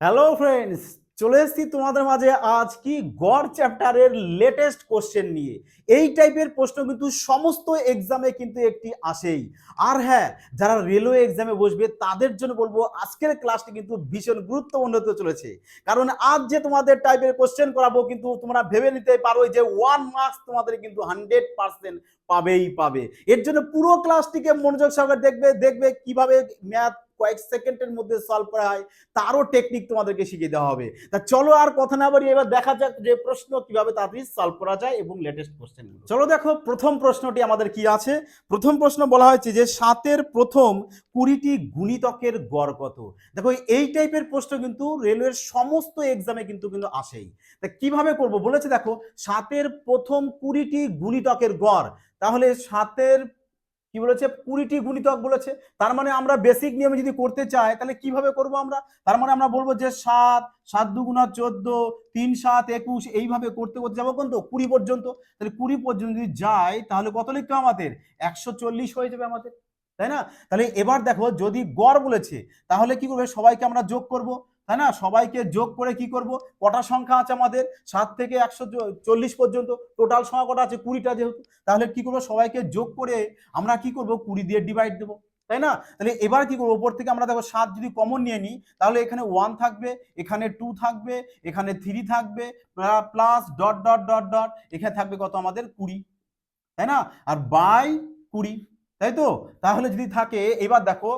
Hello friends চলে এসেছি তোমাদের মাঝে আজ কি গড় চ্যাপ্টারের লেটেস্ট কোশ্চেন নিয়ে। এই টাইপের প্রশ্ন কিন্তু সমস্ত এক্সামে কিন্তু একটি আসেই। আর হ্যাঁ যারা রেলওয়ে এক্সামে বসবে, তাদের জন্য বলব আজকের ক্লাসটি কিন্তু ভীষণ গুরুত্বপূর্ণ হতে চলেছে। কারণ আজ যে তোমাদের টাইপের কোশ্চেন করাবো, কিন্তু তোমরা ভেবে নিতে পারো যে ওয়ান মার্কস তোমাদের কিন্তু হান্ড্রেড পার্সেন্ট পাবেই পাবে। এর জন্য পুরো ক্লাসটিকে মনোযোগ সহকারে দেখবে দেখবে কীভাবে ম্যাথ কয়েক সেকেন্ডের মধ্যে সলভ করা হয়, তারও টেকনিক তোমাদেরকে শিখিয়ে দেওয়া হবে। তা চলো আর কথা না বাড়ি এবার দেখা যাক যে প্রশ্ন কীভাবে তাড়াতাড়ি সলভ করা যায় এবং লেটেস্ট কোশ্চেন চলো দেখো প্রথম প্রশ্নটি আমাদের কি আছে? প্রথম প্রশ্ন বলা হয়েছে যে সাতের প্রথম কুড়িটি গুণিতকের গড় কত? দেখো এই টাইপের প্রশ্ন কিন্তু রেলওয়ের সমস্ত এক্সামে কিন্তু কিন্তু আসেই। তা কীভাবে করব? বলেছে দেখো, সাতের প্রথম কুড়িটি গুণিতকের গড়, তাহলে সাতের কি বলেছে? কুড়িটি গুণিতক বলেছে। তার মানে আমরা বেসিক নিয়মে যদি করতে চাই, তাহলে কীভাবে করব আমরা? তার মানে আমরা বলব যে সাত সাত দুগুণা চোদ্দ, তিন সাত একুশ, এইভাবে করতে করতে যাব কিন্তু কুড়ি পর্যন্ত। তাহলে কুড়ি পর্যন্ত যদি যাই, তাহলে কত লিখতে আমাদের? একশো চল্লিশ হয়ে যাবে আমাদের। তাই না? তাহলে এবার দেখো, যদি গড় বলেছে, তাহলে কি করবে? সবাইকে আমরা যোগ করব। তাই না? সবাইকে যোগ করে কি করব? কটা সংখ্যা আছে আমাদের? সাত থেকে একশো চল্লিশ পর্যন্ত। টোটাল সংখ্যা কটা আছে? কুড়িটা যেহেতু। তাহলে কি করব? সবাইকে যোগ করে আমরা কি করব? কুড়ি দিয়ে ডিভাইড দেবো। তাই না? তাহলে এবার কি করব? ওপর থেকে আমরা দেখো সাত যদি কমন নিয়ে নিই, তাহলে এখানে ওয়ান থাকবে, এখানে টু থাকবে, এখানে থ্রি থাকবে plus dot dot dot dot এখানে থাকবে কত আমাদের? কুড়ি। তাই না? আর বাই কুড়ি। তাই তো? তাহলে যদি থাকে, এবার দেখো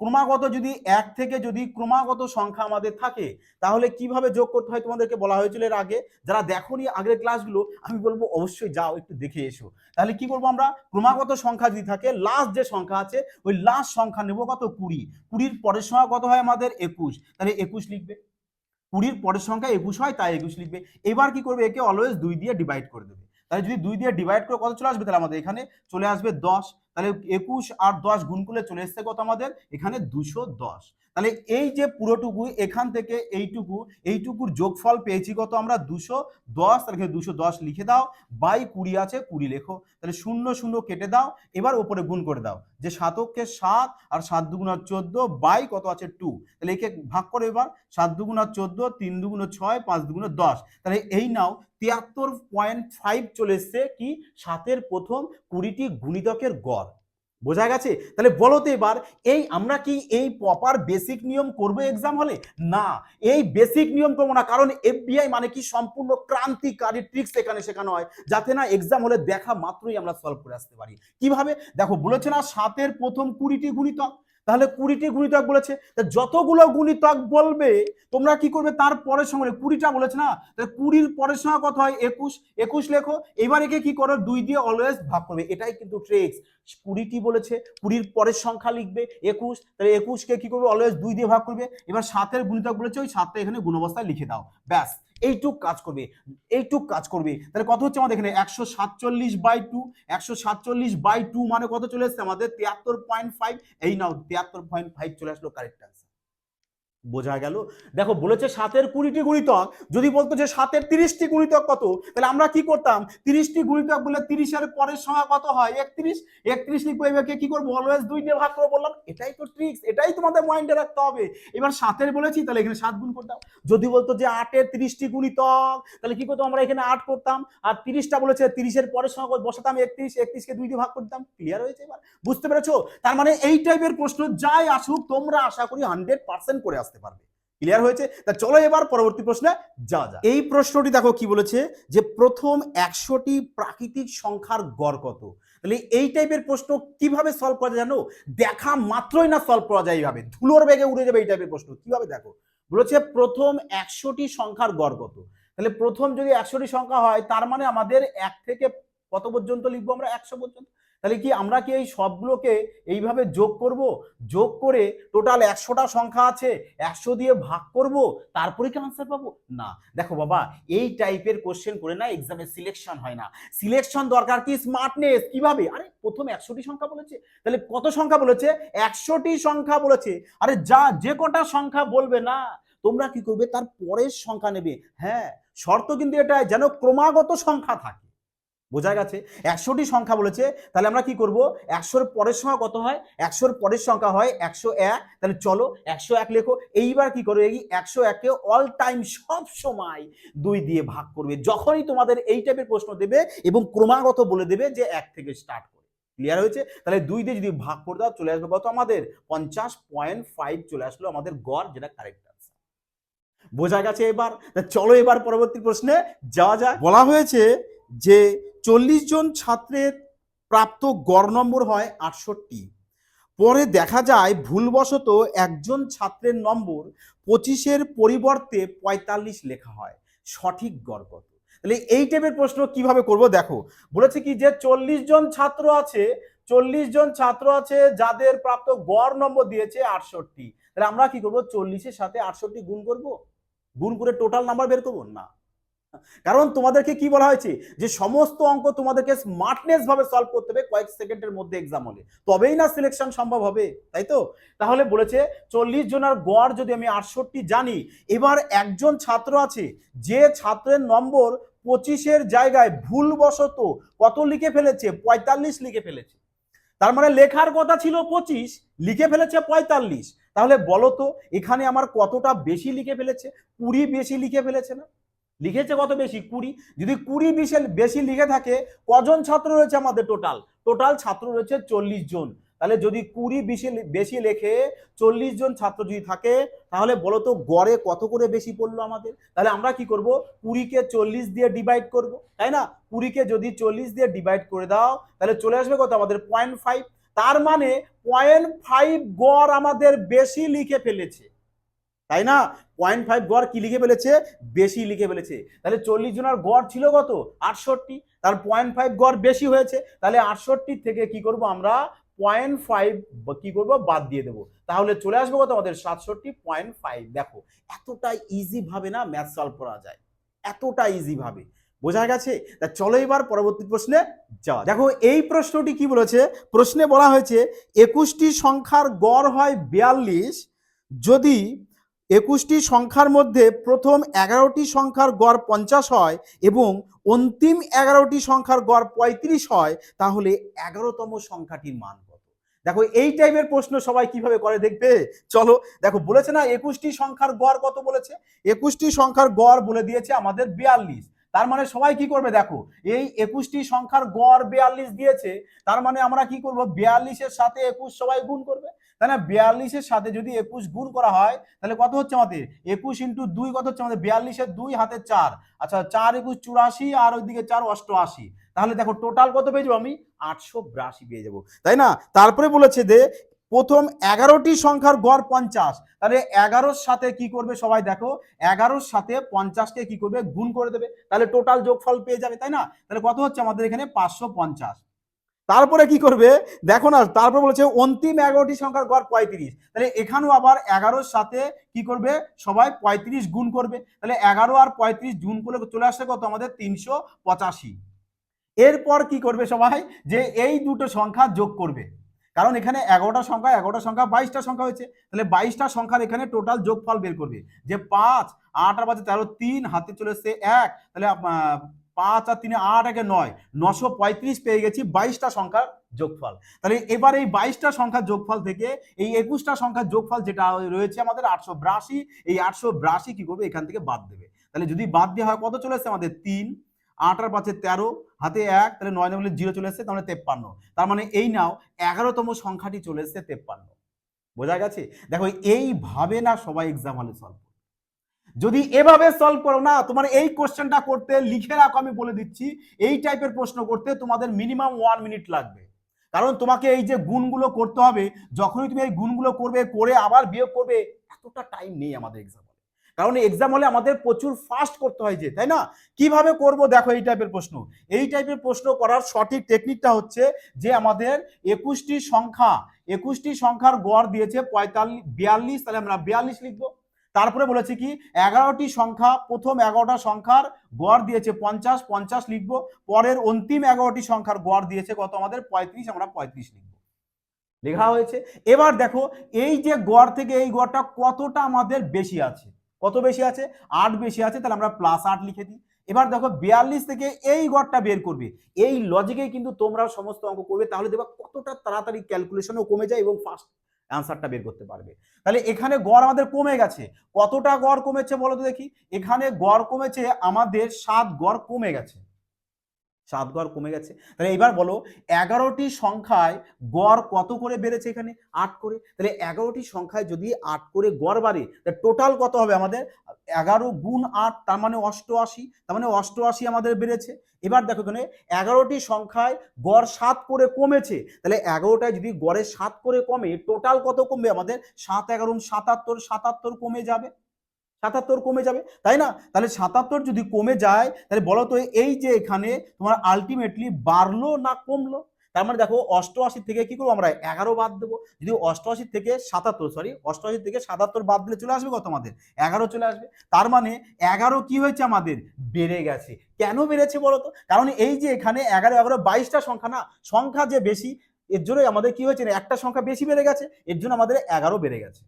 ক্রমাগত যদি এক থেকে যদি ক্রমাগত সংখ্যা আমাদের থাকে, তাহলে কীভাবে যোগ করতে হয় তোমাদেরকে বলা হয়েছিল এর আগে? যারা দেখোনি আগের ক্লাসগুলো, আমি বলব অবশ্যই যাও, একটু দেখে এসো। তাহলে কি করব আমরা? ক্রমাগত সংখ্যা যদি থাকে লাস্ট যে সংখ্যা আছে, ওই লাস্ট সংখ্যা নেব কত? কুড়ি। কুড়ির পরের সংখ্যা কত হয় আমাদের? একুশ। তাহলে একুশ লিখবে। কুড়ির পরের সংখ্যা একুশ হয়, তাই একুশ লিখবে। এবার কি করবে? একে অলওয়েজ দুই দিয়ে ডিভাইড করে দেবে। তাহলে যদি দুই দিয়ে ডিভাইড করে কত চলে আসবে? তাহলে আমাদের এখানে চলে আসবে দশ। তাহলে একুশ আর দশ গুণ করলে চলে এসছে কত আমাদের? এখানে দুশো দশ। তাহলে এই যে পুরোটুকু, এখান থেকে এইটুকু, এইটুকুর যোগফল পেয়েছি কত আমরা? দুশো দশ। তাহলে দুশো দশ লিখে দাও। বাই কুড়ি আছে, কুড়ি লেখো। তাহলে শূন্য শূন্য কেটে দাও। এবার ওপরে গুণ করে দাও। যে সাতককে সাত আর সাত দুগুণ আর চোদ্দ, বাই কত আছে টু। তাহলে একে ভাগ করে এবার। সাত দুগুণ আর চোদ্দ, তিন দুগুণ ছয়, পাঁচ দুগুণ দশ। তাহলে এই নাও, তিয়াত্তর পয়েন্ট ফাইভ চলে এসছে কি? সাতের প্রথম কুড়িটি গুণিতকের গড়। বোঝা গেছে? তাহলে বলো তো এবার, এই আমরা কি এই প্রপার বেসিক নিয়ম করব এক্সাম হলে না, এই বেসিক নিয়ম করব না, কারণ এফবিআই মানে কি সম্পূর্ণ ক্রান্তিকারী ট্রিক্স এখানে শেখানো হয়, যাতে না এক্সাম হলে দেখা মাত্রই আমরা সলভ করে আসতে পারি। কীভাবে? দেখো, বলেছে না সাতের প্রথম কুড়িটি গুণিতক। তাহলে কুড়িটি গুণিতক বলেছে। যতগুলো গুণিতক বলবে, তোমরা কি করবে? তার পরের সঙ্গে কুড়িটা বলেছে না? কুড়ির পরের সঙ্গে কত হয়? একুশ। একুশ লেখো। এবার একে কি করো? দুই দিয়ে অলওয়েজ ভাগ করবে। এটাই কিন্তু ট্রিক্স কুড়িটি বলেছে, কুড়ির পরের সংখ্যা লিখবে, একুশ। তাহলে একুশকে কি করবে? অলওয়েজ দুই দিয়ে ভাগ করবে। এবার সাতের গুণিতক বলেছে, ওই সাতটা এখানে গুণবস্থায় লিখে দাও। ব্যাস। এইটুক কাজ করবে, এইটুক কাজ করবে। তাহলে কত হচ্ছে আমাদের এখানে? একশো সাতচল্লিশ বাই টু একশো সাতচল্লিশ বাই টু মানে কত চলে এসছে আমাদের? তিয়াত্তর পয়েন্ট ফাইভ এই নাও, তিয়াত্তর পয়েন্ট ফাইভ চলে আসলো কারেক্ট আনসার বোঝা গেল। দেখো, বলেছে সাতের কুড়িটি গুণিতক, যদি বলতো যে সাতের তিরিশটি গুণিতক কত, তাহলে আমরা কি করতাম? তিরিশটি গুণিতক বলে তিরিশের পরের সংখ্যা কত হয়? একত্রিশ। একত্রিশ লিখব এবারকে কি করব? অলওয়েজ দুই দিয়ে ভাগ করে বললাম, এটাই তো ট্রিক্স এটাই তোমাদের মাইন্ডে রাখতে হবে। এবার সাতের বলেছি, তাহলে এখানে সাত গুণ করতাম। যদি বলতো যে আটের তিরিশটি গুণিতক, তাহলে কি করতাম আমরা এখানে আট করতাম। আর তিরিশটা বলেছে, তিরিশের পরের সংখ্যা বসাতাম একত্রিশ, একত্রিশকে দুই দিয়ে ভাগ করতাম। ক্লিয়ার হয়েছে এবার? বুঝতে পেরেছ? তার মানে এই টাইপের প্রশ্ন যাই আসুক, তোমরা আশা করি হান্ড্রেড পার্সেন্ট করে আসতে পারবে। ক্লিয়ার হয়েছে? তা চলো এবার পরবর্তী প্রশ্নে যা যা এই প্রশ্নটি দেখো কি বলেছে যে, প্রথম একশোটি প্রাকৃতিক সংখ্যার গড় কত? তাহলে এই টাইপের প্রশ্ন কীভাবে সলভ করা যায় জানো? দেখা মাত্রই না সলভ করা যায় এইভাবে। ধুলোর বেগে উড়ে যাবে এই টাইপের প্রশ্ন। কীভাবে দেখো? বলেছে প্রথম একশোটি সংখ্যার গড় কত? তাহলে প্রথম যদি একশোটি সংখ্যা হয়, তার মানে আমাদের এক থেকে কত পর্যন্ত লিখব আমরা? একশো পর্যন্ত। তাহলে কি আমরা কি এই সবগুলোকে এইভাবে যোগ করব? যোগ করে টোটাল একশোটা সংখ্যা আছে, একশো দিয়ে ভাগ করব, তারপরে কি আনসার পাবো? না। দেখো বাবা, এই টাইপের কোশ্চেন করে না এক্সামে সিলেকশন হয় না। সিলেকশন দরকার কি? স্মার্টনেস কীভাবে? আরে, প্রথম একশোটি সংখ্যা বলেছে। তাহলে কত সংখ্যা বলেছে? একশোটি সংখ্যা বলেছে। আরে, যা যে কটা সংখ্যা বলবে না, তোমরা কি করবে? তার পরের সংখ্যা নেবে। হ্যাঁ শর্ত কিন্তু এটা যেন ক্রমাগত সংখ্যা থাকে। বোঝা গেছে? একশোটি সংখ্যা বলেছে, তাহলে আমরা কি করব? একশোর পরের সংখ্যা কত হয়? একশোর পরের সংখ্যা হয় একশো এক, তাহলে চলো একশো এক লেখো। এইবার কি করবে এই একশো এককে অল টাইম সব সময় দুই দিয়ে ভাগ করবে। যখনই তোমাদের এই টাইপের প্রশ্ন দেবে এবং ক্রমাগত বলে দেবে যে এক থেকে স্টার্ট করে। ক্লিয়ার হয়েছে? তাহলে দুই দিয়ে যদি ভাগ করে দাও, চলে আসবে কত আমাদের? পঞ্চাশ পয়েন্ট ফাইভ চলে আসলো আমাদের গড়, যেটা কারেক্ট বোঝা গেছে এবার? চলো এবার পরবর্তী প্রশ্নে যাওয়া যায় বলা হয়েছে যে চল্লিশ জন ছাত্রের প্রাপ্ত গড় নম্বর হয় আটষট্টি। পরে দেখা যায় ভুলবশত একজন ছাত্রের নম্বর পঁচিশের পরিবর্তে পঁয়তাল্লিশ লেখা হয়। সঠিক গড় কত? তাহলে এই টাইপের প্রশ্ন কীভাবে করব? দেখো, বলেছে কি যে চল্লিশ জন ছাত্র আছে, চল্লিশ জন ছাত্র আছে যাদের প্রাপ্ত গড় নম্বর দিয়েছে আটষট্টি। তাহলে আমরা কি করব? চল্লিশের সাথে আটষট্টি গুণ করব? গুণ করে টোটাল নাম্বার বের করব? না। কারণ তোমাদেরকে কি বলা হয়েছে? যে সমস্ত অঙ্ক তোমাদেরকে স্মার্টনেস ভাবে সলভ করতে হবে কয়েক সেকেন্ডের মধ্যে এক্সাম হলে। তবেই না সিলেকশন সম্ভব হবে, তাই তো? তাহলে বলেছে, চল্লিশ জনের গড় যদি আমি আটষট্টি জানি, এবার একজন ছাত্র আছে, যে ছাত্রের নম্বর পঁচিশের জায়গায় ভুলবশত কত লিখে ফেলেছে? পঁয়তাল্লিশ লিখে ফেলেছে। তার মানে লেখার কথা ছিল পঁচিশ, লিখে ফেলেছে পঁয়তাল্লিশ। তাহলে বলো তো, এখানে আমার কতটা বেশি লিখে ফেলেছে? কুড়ি বেশি লিখে ফেলেছে না? লিখেছে কত বেশি? কুড়ি। যদি কুড়ি বিশে বেশি লিখে থাকে, কজন ছাত্র রয়েছে আমাদের টোটাল টোটাল ছাত্র রয়েছে চল্লিশ জন। তাহলে যদি কুড়ি বেশি বেশি লেখে চল্লিশ জন ছাত্র যদি থাকে, তাহলে বলো তো গড়ে কত করে বেশি পড়ল আমাদের? তাহলে আমরা কি করব? কুড়িকে চল্লিশ দিয়ে ডিভাইড করব, তাই না? কুড়িকে যদি চল্লিশ দিয়ে ডিভাইড করে দাও, তাহলে চলে আসবে কত আমাদের? পয়েন্ট ফাইভ তার মানে পয়েন্ট ফাইভ গড় আমাদের বেশি লিখে ফেলেছে। তাই না? পয়েন্ট ফাইভ গড় কি লিখে ফেলেছে? বেশি লিখে ফেলেছে। তাহলে চল্লিশ জনের গড় ছিল কত? আটষট্টি। তার পয়েন্ট ফাইভ গড় বেশি হয়েছে। তাহলে আটষট্টি থেকে কি করব আমরা? পয়েন্ট ফাইভ কি করব? বাদ দিয়ে দেবো। তাহলে চলে আসবে কত আমাদের? সাতষট্টি পয়েন্ট ফাইভ দেখো এতটা ইজি ভাবে না ম্যাথ সলভ করা যায়। এতটা ইজি ভাবে। বোঝা গেছে? তা চলো এবার পরবর্তী প্রশ্নে যাওয়া। দেখো, এই প্রশ্নটি কি বলেছে? প্রশ্নে বলা হয়েছে, একুশটি সংখ্যার গড় হয় বিয়াল্লিশ। যদি একুশটি সংখ্যার মধ্যে প্রথম এগারোটি সংখ্যার গড় পঞ্চাশ হয় এবং অন্তিম এগারোটি সংখ্যার গড় পঁয়ত্রিশ হয়, তাহলে এগারোতম সংখ্যাটির মান কত? দেখো, এই টাইপের প্রশ্ন সবাই কীভাবে করে দেখবে? চলো, দেখো, বলেছে না একুশটি সংখ্যার গড় কত বলেছে? একুশটি সংখ্যার গড় বলে দিয়েছে আমাদের বিয়াল্লিশ। তার মানে সবাই কি করবে? দেখো, এই একুশটি সংখ্যার গড় বিয়াল্লিশ দিয়েছে, তার মানে আমরা কি করব? বিয়াল্লিশের সাথে একুশ সবাই গুণ করবে। না বিয়াল্লিশের সাথে যদি একুশ গুণ করা হয়, তাহলে কত হচ্ছে আমাদের? একুশ ইন্টু দুই কত হচ্ছে আমাদের? বিয়াল্লিশের দুই হাতে চার। আচ্ছা চার একুশ চুরাশি আর ওইদিকে চার অষ্টআশি। তাহলে দেখো টোটাল কত পেয়ে যাব আমি? আটশো বিরাশি পেয়ে যাব। তাই না? তারপরে বলেছে যে প্রথম এগারোটি সংখ্যার গড় পঞ্চাশ। তাহলে এগারোর সাথে কি করবে সবাই দেখো? এগারোর সাথে পঞ্চাশকে কি করবে? গুণ করে দেবে। তাহলে টোটাল যোগফল পেয়ে যাবে, তাই না? তাহলে কত হচ্ছে আমাদের এখানে? পাঁচশো পঞ্চাশ। তারপরে কি করবে? দেখো না, তারপর বলেছে অন্তিম এগারোটি সংখ্যার গড় পঁয়ত্রিশ। তাহলে এখানেও আবার এগারোর সাথে কি করবে? সবাই পঁয়ত্রিশ গুণ করবে। তাহলে এগারো আর পঁয়ত্রিশ গুণ করলে চলে আসছে কত? আমাদের তিনশো পঁচাশি। এরপর কি করবে সবাই? যে এই দুটো সংখ্যা যোগ করবে। কারণ এখানে এগারোটা সংখ্যা এগারোটা সংখ্যা বাইশটা সংখ্যা হয়েছে। তাহলে বাইশটা সংখ্যার এখানে টোটাল যোগফল বের করবে। যে পাঁচ, আট আর বাজে তেরো, তিন, হাতে চলে এসছে এক। তাহলে পাঁচ আর তিনে আট একে নয়, নশো পঁয়ত্রিশ পেয়ে গেছি, বাইশটা সংখ্যার যোগফল। তাহলে এবার এই বাইশটা সংখ্যার যোগফল থেকে এই একুশটা সংখ্যার যোগফল যেটা রয়েছে আমাদের আটশো বিরাশি, এই আটশো বিরাশি কি করবে? এখান থেকে বাদ দেবে। তাহলে যদি বাদ দেওয়া হয়, কত চলে এসছে? আমাদের তিন, আট আর পাঁচে তেরো, হাতে এক, তাহলে নয় নয় জিরো চলে এসছে, তাহলে তেপ্পান্ন। তার মানে এই নাও, এগারোতম সংখ্যাটি চলে এসছে, তেপ্পান্ন। বোঝা গেছে? দেখো, এইভাবে না সবাই এক্সাম হলে সলভ যদি এভাবে সলভ করো না, তোমার এই কোশ্চেনটা করতে লিখে রাখো আমি বলে দিচ্ছি, এই টাইপের প্রশ্ন করতে তোমাদের মিনিমাম ওয়ান মিনিট লাগবে। কারণ তোমাকে এই যে গুণগুলো করতে হবে, যখনই তুমি এই গুণগুলো করবে, করে আবার বিয়োগ করবে, এতটা টাইম নেই আমাদের এক্সাম কারণ এক্সাম হলে আমাদের প্রচুর ফাস্ট করতে হয় যে, তাই না? কীভাবে করব? দেখো এই টাইপের প্রশ্ন। এই টাইপের প্রশ্ন করার সঠিক টেকনিকটা হচ্ছে যে, আমাদের একুশটি সংখ্যা, একুশটি সংখ্যার গড় দিয়েছে পঁয়তাল্লিশ বিয়াল্লিশ, তাহলে আমরা বিয়াল্লিশ লিখব। তারপরে বলেছে কি, এগারোটি সংখ্যা, প্রথম এগারোটা সংখ্যার গড় দিয়েছে পঞ্চাশ পঞ্চাশ লিখব, পরের অন্তিম এগারোটি সংখ্যার গড় দিয়েছে কত আমাদের? পঁয়ত্রিশ, আমরা পঁয়ত্রিশ লিখব। লেখা হয়েছে। এবার দেখো, এই যে গড় থেকে এই গড়টা কতটা আমাদের বেশি আছে? কত বেশি আছে? আট বেশি আছে, তাহলে আমরা প্লাস আট লিখে দিই। এবার দেখো, বিয়াল্লিশ থেকে এই গড়টা বের করবে। এই লজিকেই কিন্তু তোমরা সমস্ত অঙ্ক করবে, তাহলে দেখবা কতটা তাড়াতাড়ি ক্যালকুলেশনও কমে যায় এবং ফার্স্ট অ্যান্সারটা বের করতে পারবে। তাহলে এখানে গড় আমাদের কমে গেছে। কতটা গড় কমেছে বলো তো দেখি? এখানে গড় কমেছে, আমাদের সাত গড় কমে গেছে। সাত গড় কমে গেছে। তাহলে এবার বলো, এগারোটি সংখ্যায় গড় কত করে বেড়েছে এখানে? আট করে। তাহলে এগারোটি সংখ্যায় যদি আট করে গড় বাড়ে, তাহলে টোটাল কত হবে আমাদের? এগারো গুণ আট, তার মানে অষ্টআশি। তার মানে অষ্টআশি আমাদের বেড়েছে। এবার দেখো এখানে, এগারোটি সংখ্যায় গড় সাত করে কমেছে। তাহলে এগারোটায় যদি গড়ে সাত করে কমে টোটাল কত কমবে আমাদের? সাত এগারো সাতাত্তর সাতাত্তর কমে যাবে। সাতাত্তর কমে যাবে, তাই না? তাহলে সাতাত্তর যদি কমে যায়, তাহলে বলো তো এই যে এখানে তোমার আলটিমেটলি বাড়লো না কমলো? তার মানে দেখো অষ্টআশি থেকে কি করব আমরা? এগারো বাদ দেবো। যদি অষ্টআশি থেকে সাতাত্তর সরি অষ্টআশি থেকে সাতাত্তর বাদ দিলে চলে আসবে কত আমাদের? এগারো চলে আসবে। তার মানে এগারো কি হয়েছে আমাদের? বেড়ে গেছে। কেন বেড়েছে বলো তো? কারণ এই যে এখানে এগারো এগারো, বাইশটা সংখ্যা না, সংখ্যা যে বেশি, এর জন্যই আমাদের কি হয়েছে না, একটা সংখ্যা বেশি বেড়ে গেছে, এর জন্য আমাদের এগারো বেড়ে গেছে।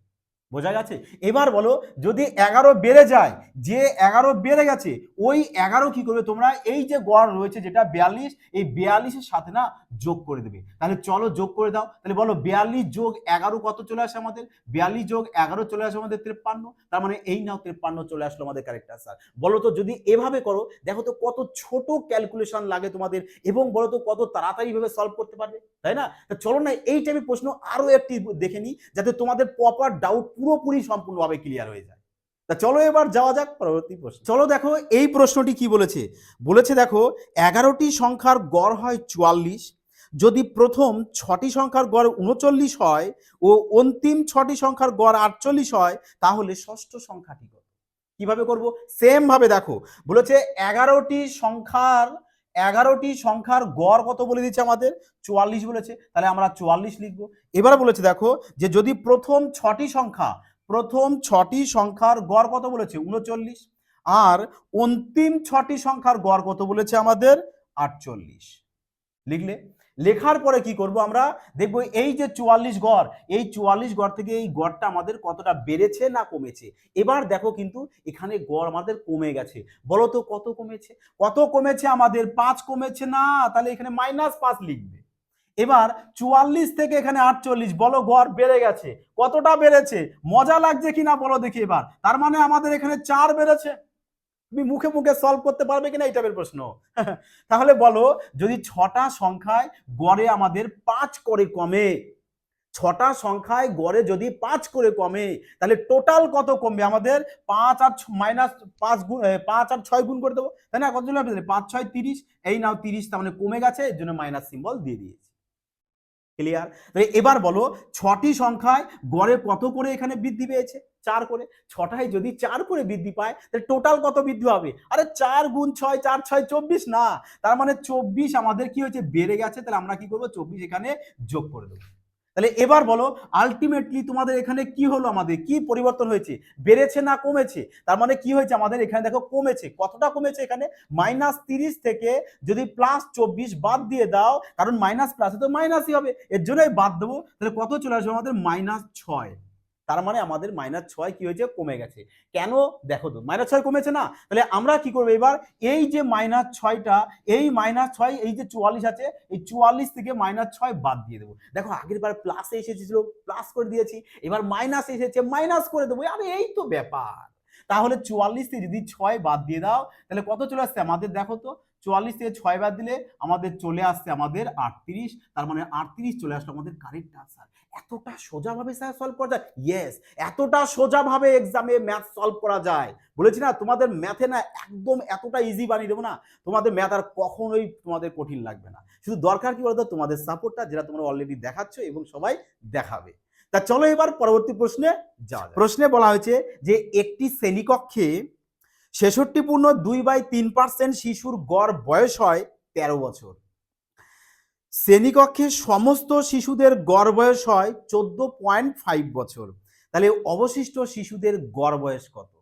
বোঝা গেছে এবার বলো, যদি এগারো বেড়ে যায়, যে এগারো বেড়ে গেছে, ওই এগারো কি করবে? তোমরা এই যে গড় রয়েছে যেটা বিয়াল্লিশ, এই বিয়াল্লিশের সাথে না যোগ করে দেবে। তাহলে চলো যোগ করে দাও। তাহলে বলো, বিয়াল্লিশ যোগ এগারো কত চলে আসে আমাদের? বিয়াল্লিশ যোগ এগারো চলে আসে আমাদের তেপ্পান্ন। তার মানে এই নাও তেপ্পান্ন চলে আসলো আমাদের কারেক্ট আনসার বলো তো, যদি এভাবে করো, দেখো তো কত ছোট ক্যালকুলেশন লাগে তোমাদের, এবং বলো তো কত তাড়াতাড়ি ভাবে সলভ করতে পারবে, তাই না? চলো না এই টাইপের প্রশ্ন আরও একটি দেখে নিই, যাতে তোমাদের প্রপার ডাউট পুরোপুরি সম্পূর্ণভাবে ক্লিয়ার হয়ে যায়। তা চলো এবার যাওয়া যাক পরবর্তী প্রশ্ন। চলো দেখো এই প্রশ্নটি কি বলেছে? বলেছে দেখো, এগারোটি সংখ্যার গড় হয় চুয়াল্লিশ, যদি প্রথম ছটি সংখ্যার গড় উনচল্লিশ হয় ও অন্তিম ছটি সংখ্যার গড় আটচল্লিশ হয়, তাহলে ষষ্ঠ সংখ্যাটি কীভাবে করব? সেম ভাবে দেখো, বলেছে এগারোটি সংখ্যার এগারোটি সংখ্যার গড় কত বলে দিচ্ছে আমাদের? চুয়াল্লিশ বলেছে। তাহলে আমরা চুয়াল্লিশ লিখব। এবার বলেছে, দেখো, যে যদি প্রথম ছটি সংখ্যা, প্রথম ছটি সংখ্যার গড় কত বলেছে? উনচল্লিশ। আর অন্তিম ছটি সংখ্যার গড় কত বলেছে আমাদের? আটচল্লিশ। লিখলে? লেখার পরে কি করব আমরা? দেখব এই যে চুয়াল্লিশ গড়, এই চুয়াল্লিশ গড় থেকে এই গড়টা আমাদের কতটা বেড়েছে না কমেছে? এবার দেখো কিন্তু এখানে গড় আমাদের কমে গেছে। বলো তো কত কমেছে? কত কমেছে আমাদের? পাঁচ কমেছে না, তাহলে এখানে মাইনাস পাঁচ লিখবে। এবার চুয়াল্লিশ থেকে এখানে আটচল্লিশ, বলো গড় বেড়ে গেছে। কতটা বেড়েছে? মজা লাগছে কিনা বলো দেখি এবার। তার মানে আমাদের এখানে চার বেড়েছে। তুমি মুখে মুখে সলভ করতে পারবে কিনা এই টাইপের প্রশ্ন। তাহলে বলো, যদি ছটা সংখ্যায় গড়ে আমাদের পাঁচ করে কমে, ছটা সংখ্যায় গড়ে যদি পাঁচ করে কমে, তাহলে টোটাল কত কমবে? আমাদের পাঁচ আর মাইনাস পাঁচ গুণ পাঁচ আর ছয় গুণ করে দেবো। তাই না? কত চলে পাঁচ, ছয়, তিরিশ। এই নাও তিরিশ, তার মানে কমে গেছে, এর জন্য মাইনাস সিম্বল দিয়ে দিয়েছি। ক্লিয়ার তাহলে এবার বলো, ছটি সংখ্যায় গড়ে কত করে এখানে বৃদ্ধি পেয়েছে? চার করে, ছটায় যদি চার করে বৃদ্ধি পায়, তাহলে টোটাল কত বৃদ্ধি হবে? আরে চার গুণ ছয়, চার ছয় চব্বিশ? না, তার মানে চব্বিশ আমাদের কি হয়েছে? বেড়ে গেছে, তাহলে আমরা কি করব? চব্বিশ এখানে যোগ করে দেবো। তাহলে এবার বলো আলটিমেটলি তোমাদের এখানে কি হলো আমাদের? কি পরিবর্তন হয়েছে? বেড়েছে না কমেছে? তার মানে কি হয়েছে আমাদের? এখানে দেখো কমেছে। কতটা কমেছে এখানে? মাইনাস তিরিশ থেকে যদি প্লাস চব্বিশ বাদ দিয়ে দাও, কারণ মাইনাস প্লাসে তো মাইনাসই হবে। এর জন্যই বাদ দেবো। তাহলে কত চলে আসবে আমাদের? মাইনাস ছয়। তার মানে আমাদের মাইনাস ছয় কি হয়েছে? কমে গেছে। কেন? দেখো তো মাইনাস ছয় কমেছে না? তাহলে আমরা কি করব এবার? এই যে মাইনাস ছয়টা, এই মাইনাস ছয়, এই যে চুয়াল্লিশ আছে, এই চুয়াল্লিশ থেকে মাইনাস ছয় বাদ দিয়ে দেবো। দেখো, আগের বার প্লাসে এসেছিল প্লাস করে দিয়েছি। এবার মাইনাস এসেছে মাইনাস করে দেবো। আরে, এই তো ব্যাপার। তাহলে চুয়াল্লিশ থেকে যদি ছয় বাদ দিয়ে দাও, তাহলে কত চলে আসছে? আমাদের দেখো তো, চুয়াল্লিশ থেকে ছয় বাদ দিলে আমাদের চলে আসছে আমাদের আটত্রিশ। তার মানে আটত্রিশ চলে আসলো আমাদের কারেক্ট আনসার এতটা সোজাভাবে স্যার সলভ করা যায়? ইয়েস এতটা সোজাভাবে এক্সামে ম্যাথ সলভ করা যায়। বলেছি না, তোমাদের ম্যাথে না একদম এতটা ইজি বানিয়ে দেবো না, তোমাদের ম্যাথ আর কখনোই তোমাদের কঠিন লাগবে না। শুধু দরকার কি বলতো, তোমাদের সাপোর্টটা যেটা তোমরা অলরেডি দেখাচ্ছ এবং সবাই দেখাবে। তা চলো এবার পরবর্তী প্রশ্নে যাক। প্রশ্নে বলা হয়েছে যে, একটি শ্রেণীকক্ষে ছেষট্টি পূর্ণ দুই বাই তিন পার্সেন্ট শিশুর গড় বয়স হয় তেরো বছর। শ্রেণীকক্ষে সমস্ত শিশুদের গড় বয়স হয় চোদ্দ পয়েন্ট ফাইভ বছর। তাহলে অবশিষ্ট শিশুদের গড় বয়স কত?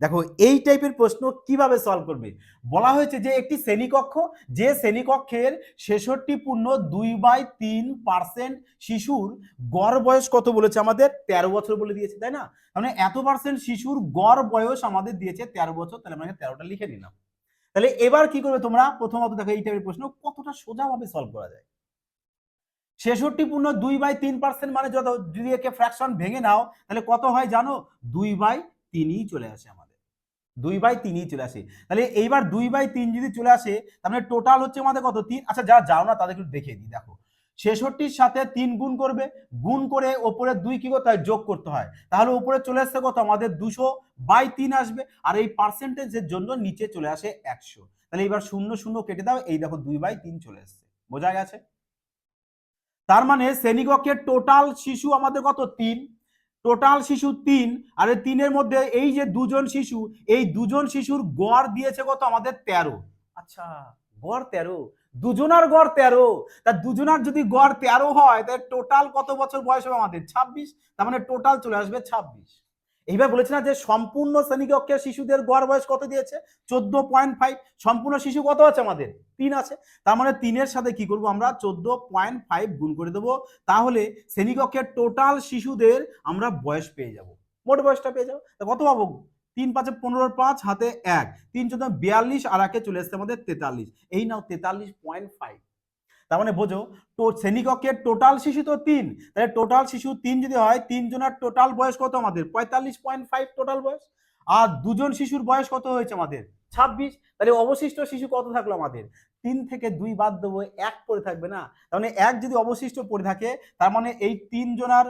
দেখো, এই টাইপের প্রশ্ন কীভাবে সলভ করবে? বলা হয়েছে যে একটি শ্রেণীকক্ষ, যে শ্রেণীকক্ষের ছেষট্টি পূর্ণ দুই বাই তিন পার্সেন্ট শিশুর গড় বয়স কত বলেছে আমাদের? তেরো বছর বলে দিয়েছে, তাই না? মানে এত পার্সেন্ট শিশুর গড় বয়স আমাদের দিয়েছে তেরো বছর, তাহলে আমরা তেরোটা লিখে নিলাম। তাহলে এবার কি করবে তোমরা? প্রথমত দেখো এই টাইপের প্রশ্ন, কতটা সোজাভাবে সলভ করা যায়? ছেষট্টি পূর্ণ দুই বাই তিন পার্সেন্ট মানে যত, যদি একে ফ্র্যাকশন ভেঙে নাও, তাহলে কত হয় জানো? দুই বাই তিনই চলে আসে আমাদের। দুই বাই তিনই চলে আসে। তাহলে এইবার দুই বাই তিন যদি চলে আসে তাহলে টোটাল হচ্ছে আমাদের কত? তিন। আচ্ছা যারা যাও না তাদের একটু দেখিয়ে দিই, দেখো। ছেষট্টির সাথে তিন গুণ করবে, গুণ করে ওপরে দুই কি হয়? যোগ করতে হয়। তাহলে উপরে চলে আসছে কত? আমাদের দুশো বাই তিন আসবে আর এই পার্সেন্টেজের জন্য নিচে চলে আসে একশো। তাহলে এবার শূন্য শূন্য কেটে দাও, এই দেখো দুই বাই তিন চলে আসছে বোঝা গেছে? তার মানে শ্রেণীকক্ষের টোটাল শিশু আমাদের কত? তিন। টোটাল শিশু তিন, আর এই তিনের মধ্যে এই যে দুজন শিশু, এই দুজন শিশুর গড় দিয়েছে কত? আমাদের তেরো। আচ্ছা গড় তেরো। দুজনার গড় তেরো। তা দুজনার যদি গড় তেরো হয়, তাহলে টোটাল কত বছর বয়স হবে আমাদের? ছাব্বিশ। তার মানে টোটাল চলে আসবে ছাব্বিশ। এইবার বলেছে না যে সম্পূর্ণ শ্রেণীকক্ষের শিশুদের গড় বয়স কত দিয়েছে? চোদ্দ পয়েন্ট ফাইভ সম্পূর্ণ শিশু কত আছে আমাদের? তিন আছে। তার মানে তিনের সাথে কি করব আমরা? চোদ্দ পয়েন্ট ফাইভ গুণ করে দেবো। তাহলে শ্রেণীকক্ষের টোটাল শিশুদের আমরা বয়স পেয়ে যাব। মোট বয়সটা পেয়ে যাব। কত পাবো? তিন পাঁচে পনেরো পাঁচ, হাতে এক। তিন চোদ্দ বিয়াল্লিশ, আর একে চলে আসছে আমাদের তেতাল্লিশ। এই নাও তেতাল্লিশ পয়েন্ট ফাইভ তার মানে বোঝো তো শ্রেণীকক্ষের টোটাল শিশু তো তিন। তাহলে টোটাল শিশু তিন যদি হয় তিনজনের টোটাল বয়স কত আমাদের? পঁয়তাল্লিশ পয়েন্ট ফাইভ টোটাল বয়স। আর দুজন শিশুর বয়স কত হয়েছে আমাদের? ছাব্বিশ। তাহলে অবশিষ্ট শিশু কত থাকল আমাদের? তিন থেকে দুই বাদ দেবো, এক পড়ে থাকবে না। তার মানে এক যদি অবশিষ্ট পড়ে থাকে, তার মানে এই তিনজনার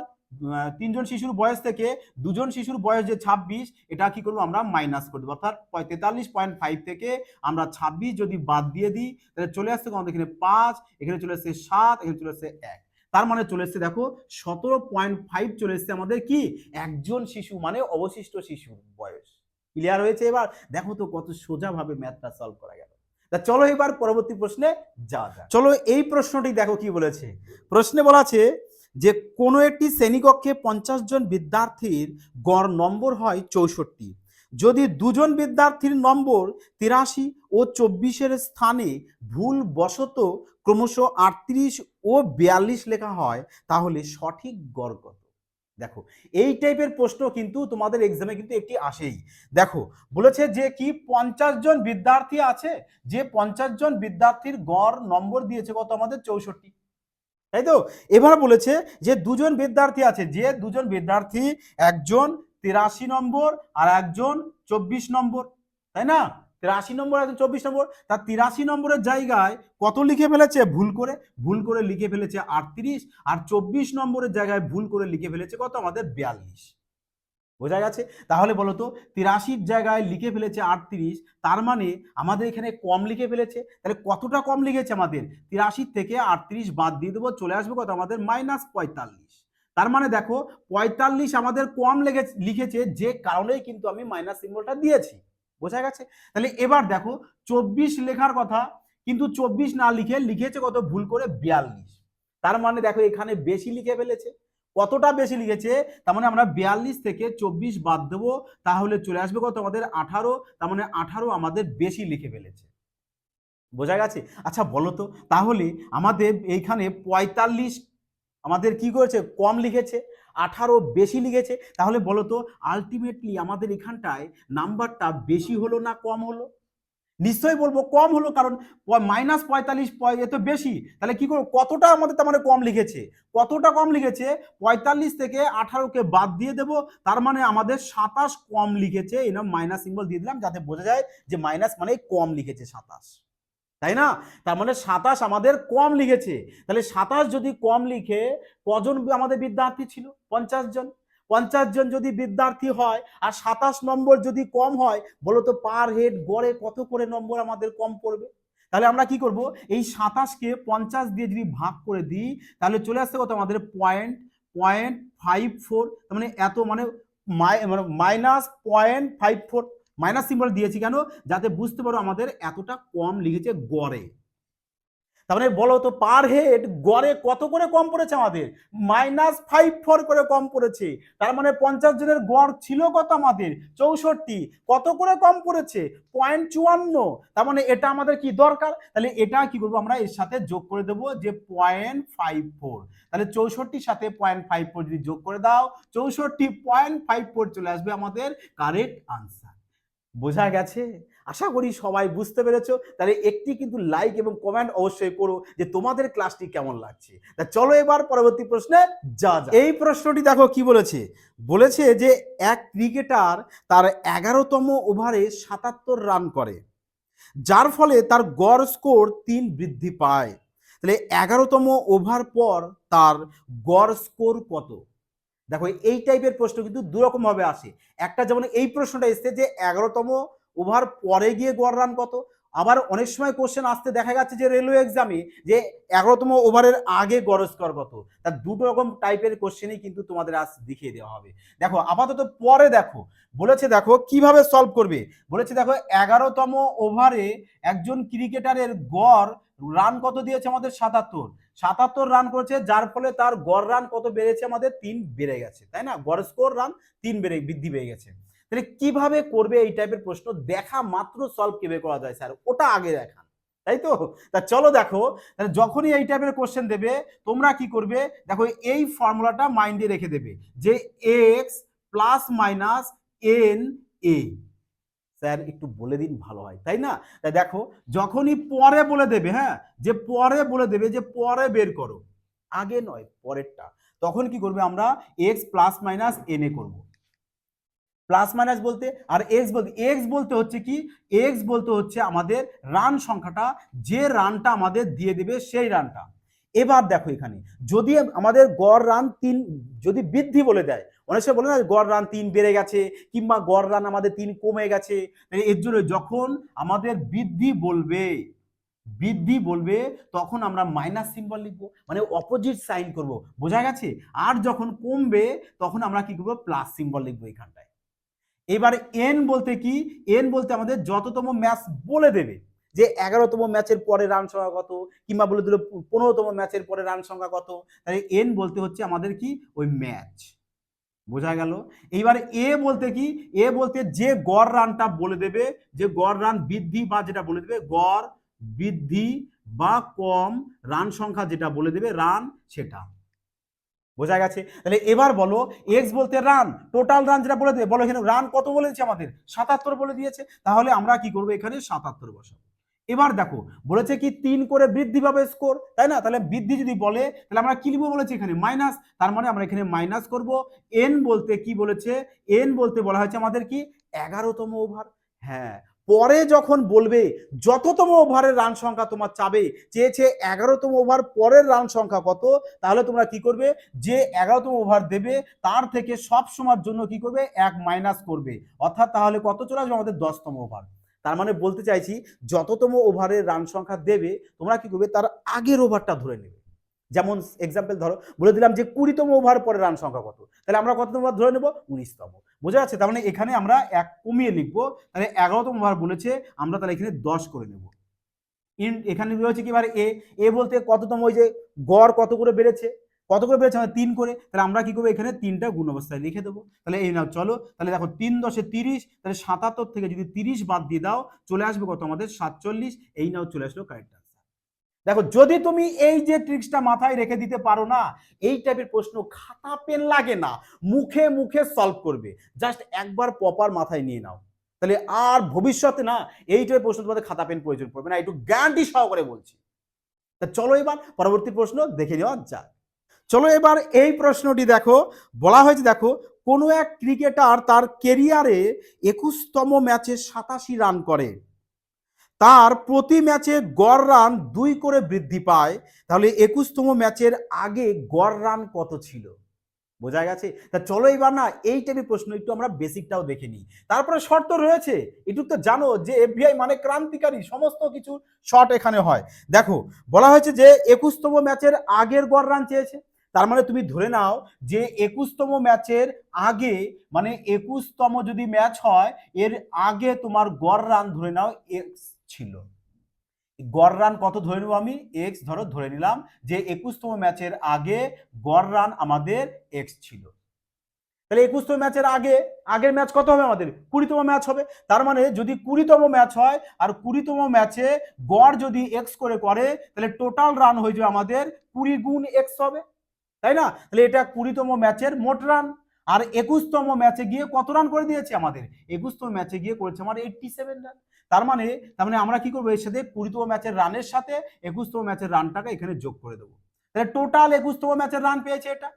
তিনজন শিশুর বয়স থেকে দুজন শিশুর বয়স যে ছাব্বিশ, এটা কি করব আমরা মাইনাস করে অর্থাৎ তেতাল্লিশ পয়েন্ট ফাইভ থেকে আমরা ছাব্বিশ যদি বাদ দিয়ে দিই, তাহলে চলে আসছে আমাদের এখানে পাঁচ, এখানে চলে আসছে সাত, এখানে চলে আসছে এক। তার মানে চলে এসছে দেখো, সতেরো পয়েন্ট ফাইভ চলে এসছে আমাদের কি? একজন শিশু মানে অবশিষ্ট শিশুর বয়স। ক্লিয়ার হয়েছে এবার? দেখো তো কত সোজাভাবে ম্যাথটা সলভ করা গেল। তা চলো এবার পরবর্তী প্রশ্নে যা যাক। চলো এই প্রশ্নটি দেখো কি বলেছে। প্রশ্নে বলা আছে যে কোনো একটি শ্রেণীকক্ষে পঞ্চাশ জন বিদ্যার্থীর গড় নম্বর হয় চৌষট্টি। যদি দুজন বিদ্যার্থীর নম্বর তিরাশি ও চব্বিশের স্থানে ভুল বশত ক্রমশ আটত্রিশ ও বিয়াল্লিশ লেখা হয়, তাহলে সঠিক গড় কত? দেখো, এই টাইপের প্রশ্ন কিন্তু তোমাদের এক্সামে কিন্তু একটি আসেই। দেখো, বলেছে যে কি পঞ্চাশ জন বিদ্যার্থী আছে? যে পঞ্চাশ জন বিদ্যার্থীর গড় নম্বর দিয়েছে কত আমাদের? চৌষট্টি। তাই তো? এবার বলেছে যে দুজন বিদ্যার্থী আছে, যে দুজন বিদ্যার্থী একজন তিরাশি নম্বর আর একজন চব্বিশ নম্বর, তাই না? তিরাশি নম্বর একজন চব্বিশ নম্বর তার তিরাশি নম্বরের জায়গায় কত লিখে ফেলেছে? ভুল করে ভুল করে লিখে ফেলেছে আটত্রিশ, আর চব্বিশ নম্বরের জায়গায় ভুল করে লিখে ফেলেছে কত? আমাদের বিয়াল্লিশ। বোঝা গেছে? তাহলে বলো তো তিরাশির জায়গায় লিখে ফেলেছে আটত্রিশ, তার মানে আমাদের এখানে কম লিখে ফেলেছে। তাহলে কতটা কম লিখেছে আমাদের? তিরাশির থেকে আটত্রিশ বাদ দিয়ে দেবো, চলে আসবে কত? আমাদের মাইনাস পঁয়তাল্লিশ। তার মানে দেখো, পঁয়তাল্লিশ আমাদের কম লেগে, লিখেছে, যে কারণেই কিন্তু আমি মাইনাস সিম্বলটা দিয়েছি। বোঝা গেছে? তাহলে এবার দেখো, চব্বিশ লেখার কথা, কিন্তু চব্বিশ না লিখে লিখেছে কত? ভুল করে বিয়াল্লিশ। তার মানে দেখো, এখানে বেশি লিখে ফেলেছে। কতটা বেশি লিখেছে? তার মানে আমরা বিয়াল্লিশ থেকে চব্বিশ বাদ দেবো, তাহলে চলে আসবে কত? আমাদের আঠারো, তার মানে আঠারো আমাদের বেশি লিখে ফেলেছে। বোঝা গেছে? আচ্ছা বলো তো, তাহলে আমাদের এইখানে পঁয়তাল্লিশ আমাদের কি করেছে? কম লিখেছে, আঠারো বেশি লিখেছে, তাহলে বলো তো আলটিমেটলি আমাদের এখানটায় নাম্বারটা বেশি হলো না কম হলো? নিশ্চয়ই বলব কম হলো, কারণ মাইনাস পঁয়তাল্লিশ এ তো বেশি। তাহলে কি করব? কতটা আমাদের তার মানে কম লিখেছে? কতটা কম লিখেছে? পঁয়তাল্লিশ থেকে আঠারোকে বাদ দিয়ে দেবো। তার মানে আমাদের সাতাশ কম লিখেছে। এরকম মাইনাস সিম্বল দিয়ে দিলাম যাতে বোঝা যায় যে মাইনাস মানে কম লিখেছে সাতাশ। তাই না? তার মানে সাতাশ আমাদের কম লিখেছে। তাহলে সাতাশ যদি কম লিখে, কজন আমাদের বিদ্যার্থী ছিল? পঞ্চাশ জন। পঞ্চাশ জন যদি বিদ্যার্থী হয় আর সাতাশ নম্বর যদি কম হয়, বলো তো পার হেড গড়ে কত করে নম্বর আমাদের কম পড়বে? তাহলে আমরা কি করব? এই সাতাশকে পঞ্চাশ দিয়ে যদি ভাগ করে দিই, তাহলে চলে আসতে কত আমাদের পয়েন্ট পয়েন্ট ফাইভ ফোর মানে এত মানে minus point five four minus symbol দিয়েছি কেন? যাতে বুঝতে পারো আমাদের এতটা কম লিখেছে গড়ে। তার মানে বলো তো পার হেড গড়ে কত করে কম পড়েছে আমাদের? মাইনাস ফাইভ ফোর করে কম পড়েছে। তার মানে পঞ্চাশ জনের গড় ছিল কত আমাদের? চৌষট্টি। কত করে কম পড়েছে? পয়েন্ট চুয়ান্ন। তার মানে এটা আমাদের কি দরকার? তাহলে এটা কি করব আমরা? এর সাথে যোগ করে দেবো যে পয়েন্ট ফাইভ ফোর তাহলে চৌষট্টির সাথে পয়েন্ট ফাইভ ফোর যদি যোগ করে দাও, চৌষট্টি পয়েন্ট ফাইভ ফোর চলে আসবে আমাদের কারেক্ট আনসার বোঝা গেছে? আশা করি সবাই বুঝতে পেরেছ। তাহলে একটি কিন্তু লাইক এবং কমেন্ট অবশ্যই করো যে তোমাদের ক্লাসটি কেমন লাগছে। তা চলো এবার পরবর্তী প্রশ্নে যা এই প্রশ্নটি দেখো কি বলেছে? বলেছে যে এক ক্রিকেটার তার এগারোতম ওভারে সাতাত্তর রান করে, যার ফলে তার গড় স্কোর তিন বৃদ্ধি পায়। তাহলে এগারোতম ওভার পর তার গড় স্কোর কত? দেখো এই টাইপের প্রশ্ন কিন্তু দুরকম ভাবে আসে। একটা যেমন এই প্রশ্নটা এসছে যে এগারোতম ওভার পরে গিয়ে গড় রান কত? আবার অনেক সময় কোশ্চেন আসতে দেখা যাচ্ছে যে রেলওয়ে এক্সামে যে এগারোতম ওভারের আগে গড় স্কোর কত? তার দুটো রকম টাইপের কোশ্চেনই কিন্তু তোমাদের আজ দেখিয়ে দেওয়া হবে। দেখো, আপাতত পরে দেখো। বলেছে দেখো, কীভাবে সলভ করবে? বলেছে দেখো, এগারোতম ওভারে একজন ক্রিকেটারের গড় রান কত দিয়েছে আমাদের সাতাত্তর? সাতাত্তর রান করেছে, যার ফলে তার গড় রান কত বেড়েছে আমাদের তিন বেড়ে গেছে। তাই না? গড় স্কোর রান তিন বেড়ে, বৃদ্ধি পেয়ে গেছে। তাহলে কীভাবে করবে এই টাইপের প্রশ্ন? দেখা মাত্র সলভ কীভাবে করা যায় স্যার ওটা আগে দেখান, তাই তো? তা চলো দেখো, তাহলে যখনই এই টাইপের কোশ্চেন দেবে, তোমরা কি করবে? দেখো এই ফর্মুলাটা মাইন্ডে রেখে দেবে যে x plus minus n a sir একটু বলে দিন ভালো হয়, তাই না? তাই দেখো, যখনই পরে বলে দেবে হ্যাঁ যে পরে বলে দেবে, যে পরে বের করো, আগে নয়, পরেরটা, তখন কি করবে আমরা এক্স প্লাস মাইনাস এন এ করব। প্লাস মাইনাস বলতে আর এক্স বলতে এক্স বলতে হচ্ছে কি? এক্স বলতে হচ্ছে আমাদের রান সংখ্যাটা, যে রানটা আমাদের দিয়ে দেবে সেই রানটা এবার দেখো এখানে, যদি আমাদের গড় রান তিন, যদি বৃদ্ধি বলে দেয়, অনেক সময় বলে না গড় রান তিন বেড়ে গেছে, কিংবা গড় রান আমাদের তিন কমে গেছে এর জন্য যখন আমাদের বৃদ্ধি বলবে বৃদ্ধি বলবে, তখন আমরা মাইনাস সিম্বল লিখব মানে অপোজিট সাইন করব। বোঝা গেছে? আর যখন কমবে, তখন আমরা কি করব? প্লাস সিম্বল লিখব এখানটায়। এবার এন বলতে কি? এন বলতে আমাদের যততম ম্যাচ বলে দেবে। যে এগারোতম ম্যাচের পরে রান সংখ্যা কত? কিংবা বলে দিল পনেরোতম ম্যাচের পরে রান সংখ্যা কত? তাহলে এন বলতে হচ্ছে আমাদের কি? ওই ম্যাচ বোঝা গেল? এইবার এ বলতে কি? এ বলতে যে গড় রানটা বলে দেবে, যে গড় রান বৃদ্ধি বা যেটা বলে দেবে, গড় বৃদ্ধি বা কম রান সংখ্যা যেটা বলে দেবে রান সেটা। বোঝা গেছে? তাহলে এবার বলো এক্স বলতে রান টোটাল রান যেটা বলে দেবে বলো এখানে রান কত বলেছে আমাদের? সাতাত্তর বলে দিয়েছে। তাহলে আমরা কি করব এখানে? সাতাত্তর বসাবো। এবার দেখো, বলেছে কি তিন করে বৃদ্ধি পাবে স্কোর তাই না? তাহলে বৃদ্ধি যদি বলে, তাহলে আমরা কি লিখব বলেছে এখানে? মাইনাস তার মানে আমরা এখানে মাইনাস করব। এন বলতে কি বলেছে? এন বলতে বলা হয়েছে আমাদের কি? এগারোতম ওভার হ্যাঁ পরে যখন বলবে, যততম ওভারের রান সংখ্যা তোমার চাবে, চেয়েছে এগারোতম ওভার পরের রান সংখ্যা কত, তাহলে তোমরা কি করবে? যে এগারোতম ওভার দেবে, তার থেকে সব সময়ের জন্য কি করবে? এক মাইনাস করবে। অর্থাৎ তাহলে কত চলে আসবে? আমাদের দশতম ওভার। তার মানে বলতে চাইছি, যততম ওভারের রান সংখ্যা দেবে, তোমরা কি করবে? তার আগের ওভারটা ধরে নেবে। যেমন এক্সাম্পল ধরো, বলে দিলাম যে কুড়িতম ওভার পরে রান সংখ্যা কত? তাহলে আমরা কততম ওভার ধরে নেব? উনিশতম। বোঝা যাচ্ছে? তার মানে এখানে আমরা এক কমিয়ে লিখব। তাহলে এগারোতম ওভার বলেছে, আমরা তাহলে এখানে দশ করে নেব। ইন, এখানে রয়েছে কি এ এ বলতে কততম? ওই যে গড় কত করে বেড়েছে? কত করে বেড়েছে? আমাদের তিন করে। তাহলে আমরা কি করব? এখানে তিনটা গুণ অবস্থায় লিখে দেবো। তাহলে এই নাও, চলো। তাহলে দেখো, তিন দশে তিরিশ, তাহলে সাতাত্তর থেকে যদি তিরিশ বাদ দিয়ে দাও, চলে আসবে কত আমাদের? সাতচল্লিশ। এই নাও চলে আসলো কারেক্ট দেখো, যদি তুমি এই যে ট্রিক্সটা মাথায় রেখে দিতে পারো না, এই টাইপের প্রশ্ন খাতা, পেন লাগে না, মুখে মুখে সলভ করবে। জাস্ট একবার প্রপার মাথায় নিয়ে নাও। তাহলে আর ভবিষ্যতে না, এই টাইপের প্রশ্ন তোমাদের খাতা, পেন প্রয়োজন পড়বে না। একটু গ্যারান্টি সহকারে বলছি। তা চলো এবার পরবর্তী প্রশ্ন দেখে নেওয়া যাক। চলো এবার এই প্রশ্নটি দেখো। বলা হয়েছে দেখো, কোনো এক ক্রিকেটার তার কেরিয়ারে একুশতম ম্যাচে সাতাশি রান করে। তার প্রতি ম্যাচে গড় রান দুই করে বৃদ্ধি পায়। তাহলে একুশতম ম্যাচের আগে গড় রান কত ছিল? বোঝা গেছে? তা চলো এবার না, এই টাইপের প্রশ্ন একটু আমরা বেসিকটাও দেখে নিই। তারপরে শর্ত রয়েছে। একটু তো জানো যে এফবিআই মানে ক্রান্তিকারী, সমস্ত কিছু শর্ট এখানে হয়। দেখো, বলা হয়েছে যে একুশতম ম্যাচের আগের গড় রান চেয়েছে। তার মানে তুমি ধরে নাও যে একুশতম ম্যাচের আগে মানে একুশতম যদি ম্যাচ হয়, এর আগে তোমার গড় রান ধরে নাও ছিল। গড় রান কত ধরে নেব আমি? এক্স ধরো ধরে নিলাম যে একুশতম ম্যাচের আগে গড় রান আমাদের এক্স ছিল। তাহলে একুশতম ম্যাচের আগে, আগের ম্যাচ কত হবে আমাদের? কুড়িতম ম্যাচ হবে। তার মানে যদি কুড়িতম ম্যাচ হয় আর কুড়িতম ম্যাচে গড় যদি এক্স করে করে, তাহলে টোটাল রান হয়ে যাবে আমাদের কুড়ি গুণ এক্স হবে। তাই না? তাহলে এটা কুড়িতম ম্যাচের মোট রান আর একুশতম ম্যাচে গিয়ে কত রান করে দিয়েছে আমাদের? একুশতম ম্যাচে গিয়ে করেছে আমার এইটটি সেভেন রান তার মানে তার মানে আমরা কি করব? এর সাথে কুড়িতম ম্যাচের রানের সাথে একুশতম ম্যাচের রানটাকে এখানে যোগ করে দেবো। তাহলে টোটাল একুশতম ম্যাচের রান পেয়েছে এটা।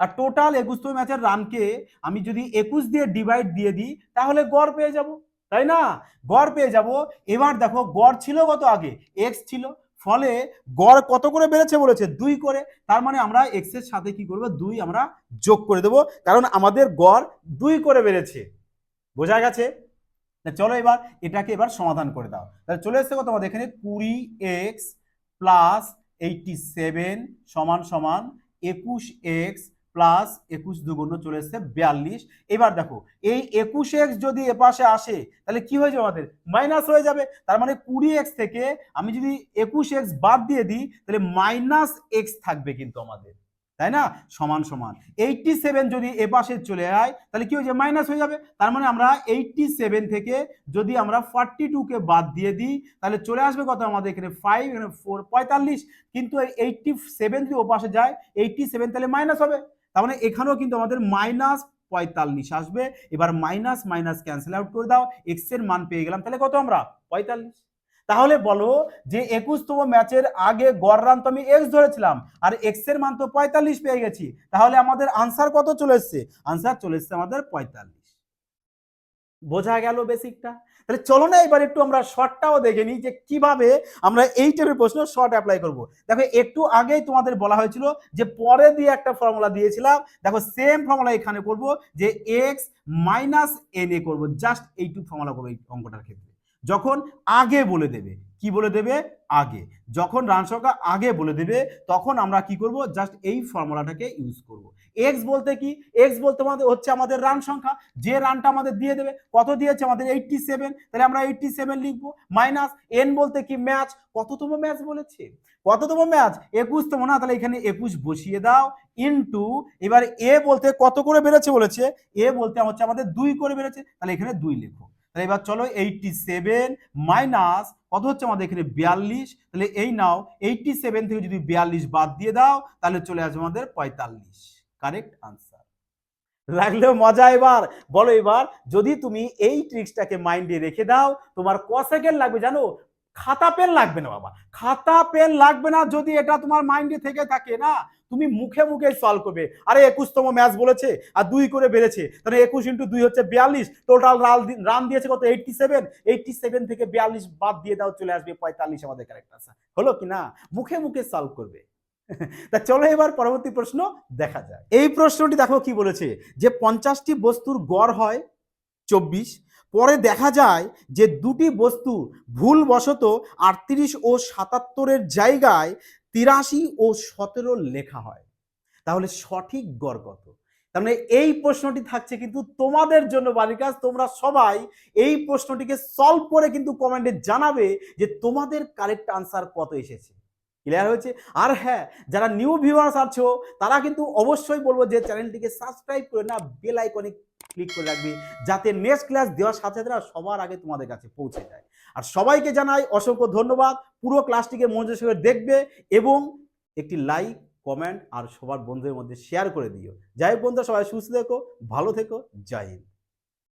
আর টোটাল একুশতম ম্যাচের রানকে আমি যদি একুশ দিয়ে ডিভাইড দিয়ে দিই, তাহলে গড় পেয়ে যাব। তাই না? গড় পেয়ে যাব। এবার দেখো, গড় ছিল কত আগে? এক্স ছিল। ফলে গড় কত করে বেড়েছে বলেছে? দুই করে। তার মানে আমরা এক্সের সাথে কি করব? দুই আমরা যোগ করে দেব। কারণ আমাদের গড় দুই করে বেড়েছে। বোঝা গেছে? চলো এবার এটাকে এবার সমাধান করে দাও। তাহলে চলে এসছে কত? আমাদের এখানে কুড়ি এক্স প্লাস এইটটি সেভেন সমান সমান একুশ এক্স প্লাস একুশ দুগুণ চলে এসছে বিয়াল্লিশ। এবার দেখো, এই একুশ এক্স যদি এপাশে আসে, তাহলে কি হয়ে যাবে আমাদের? মাইনাস হয়ে যাবে। তার মানে কুড়ি এক্স থেকে আমি যদি একুশ এক্স বাদ দিয়ে দিই, তাহলে মাইনাস এক্স থাকবে কিন্তু আমাদের। তাই না? সমান সমান। এইটটি সেভেন যদি এপাশে চলে যায় তাহলে কি হয়ে যাবে? মাইনাস হয়ে যাবে। তার মানে আমরা এইটটি সেভেন থেকে যদি আমরা ফর্টি টুকে বাদ দিয়ে দিই, তাহলে চলে আসবে কত আমাদের এখানে? ফাইভ এখানে ফোর পঁয়তাল্লিশ। কিন্তু এইটটি সেভেন যদি ওপাশে যায় এইটটি সেভেন তাহলে মাইনাস হবে। তার মানে এখানেও কিন্তু আমাদের মাইনাস পঁয়তাল্লিশ আসবে। এবার মাইনাস মাইনাস ক্যান্সেল আউট করে দাও। এক্সের মান পেয়ে গেলাম। তাহলে কত আমরা? পঁয়তাল্লিশ। তাহলে বলো যে একুশতম ম্যাচের আগে গড় রান তো আমি এক্স ধরেছিলাম, আর এক্সের মান তো পঁয়তাল্লিশ পেয়ে গেছি। তাহলে আমাদের আনসার কত চলে এসছে? আনসার চলে এসছে আমাদের পঁয়তাল্লিশ। বোঝা গেল বেসিকটা তাহলে চলো না এবার একটু আমরা শর্টটাও দেখে নিই যে কীভাবে আমরা এই টাইপের প্রশ্ন শর্ট অ্যাপ্লাই করব। দেখো, একটু আগেই তোমাদের বলা হয়েছিল যে পরে দিয়ে একটা ফর্মুলা দিয়েছিলাম। দেখো সেম ফর্মুলা এখানে করব যে এক্স মাইনাস এন এ করব। জাস্ট এইটুকু ফর্মুলা করব এই অঙ্কটার ক্ষেত্রে। যখন আগে বলে দেবে, কি বলে দেবে? আগে। যখন রান সংখ্যা আগে বলে দেবে, তখন আমরা কি করব? জাস্ট এই ফর্মুলাটাকে ইউজ করব। এক্স বলতে কি? এক্স বলতে আমাদের হচ্ছে আমাদের রান সংখ্যা। যে রানটা আমাদের দিয়ে দেবে, কত দিয়েছে? আমাদের এইটটি সেভেন তাহলে আমরা এইটটি সেভেন লিখব। মাইনাস এন বলতে কি? ম্যাচ কততম ম্যাচ বলেছে? কততম ম্যাচ একুশতম। না, তাহলে এখানে একুশ বসিয়ে দাও। ইনটু এবার এ বলতে কত করে বেড়েছে বলেছে? এ বলতে হচ্ছে আমাদের দুই করে বেড়েছে। তাহলে এখানে দুই লেখো। তাহলে এবার চলো এইটটি সেভেন মাইনাস কত হচ্ছে আমাদের এখানে বিয়াল্লিশ? তাহলে এই নাও এইটটি সেভেন থেকে যদি বিয়াল্লিশ বাদ দিয়ে দাও, তাহলে চলে আসবে আমাদের পঁয়তাল্লিশ। কারেক্ট আনসার লাগলেও মজা এবার। বলো এবার, যদি তুমি এই ট্রিক্সটাকে মাইন্ডে রেখে দাও, তোমার ক সেকেন্ড লাগবে জানো? খাতা, পেন লাগবে না বাবা। খাতা, পেন লাগবে না যদি এটা তোমার মাইন্ডে থেকে থাকে না, তুমি মুখে মুখে সলভ করবে। আরে একুশতম ম্যাচ বলেছে আর দুই করে বেড়েছে। তাহলে একুশ ইন্টু দুই হচ্ছে বিয়াল্লিশ। টোটাল রান দিয়েছে কত? এইটটি সেভেন এইটটি সেভেন থেকে বিয়াল্লিশ বাদ দিয়ে দাও, চলে আসবে পঁয়তাল্লিশ আমাদের কারেক্ট আনসার হলো কি না? মুখে মুখে সলভ করবে। তা চলো এবার পরবর্তী প্রশ্ন দেখা যায় এই প্রশ্নটি দেখো কি বলেছে? যে পঞ্চাশটি বস্তুর গড় হয় চব্বিশ পরে দেখা যায় যে দুটি বস্তু ভুলবশত আটত্রিশ ও সাতাত্তরের জায়গায় তিরাশি ও সতেরো লেখা হয়। তাহলে সঠিক গড় কত তার মানে এই প্রশ্নটি থাকছে কিন্তু তোমাদের জন্য বাড়ির কাজ তোমরা সবাই এই প্রশ্নটিকে সলভ করে কিন্তু কমেন্টে জানাবে যে তোমাদের কারেক্ট আনসার কত এসেছে। ক্লিয়ার হয়েছে? আর হ্যাঁ যারা নিউ ভিউয়ার্স আছো, তারা কিন্তু অবশ্যই বলব যে চ্যানেলটিকে সাবস্ক্রাইব করে না বেল আইকনে ক্লিক করে রাখবে, যাতে নেক্সট ক্লাস দেওয়ার সাথে সাথে সবার আগে তোমাদের কাছে পৌঁছে যায়। আর সবাইকে জানাই অসংখ্য ধন্যবাদ। পুরো ক্লাসটিকে মনোযোগ সঙ্গে দেখবে এবং একটি লাইক কমেন্ট আর সবার বন্ধুদের মধ্যে শেয়ার করে দিও। যাই হোক বন্ধুরা, সবাই সুস্থ থেকো, ভালো থেকো, জয় হিন্দ।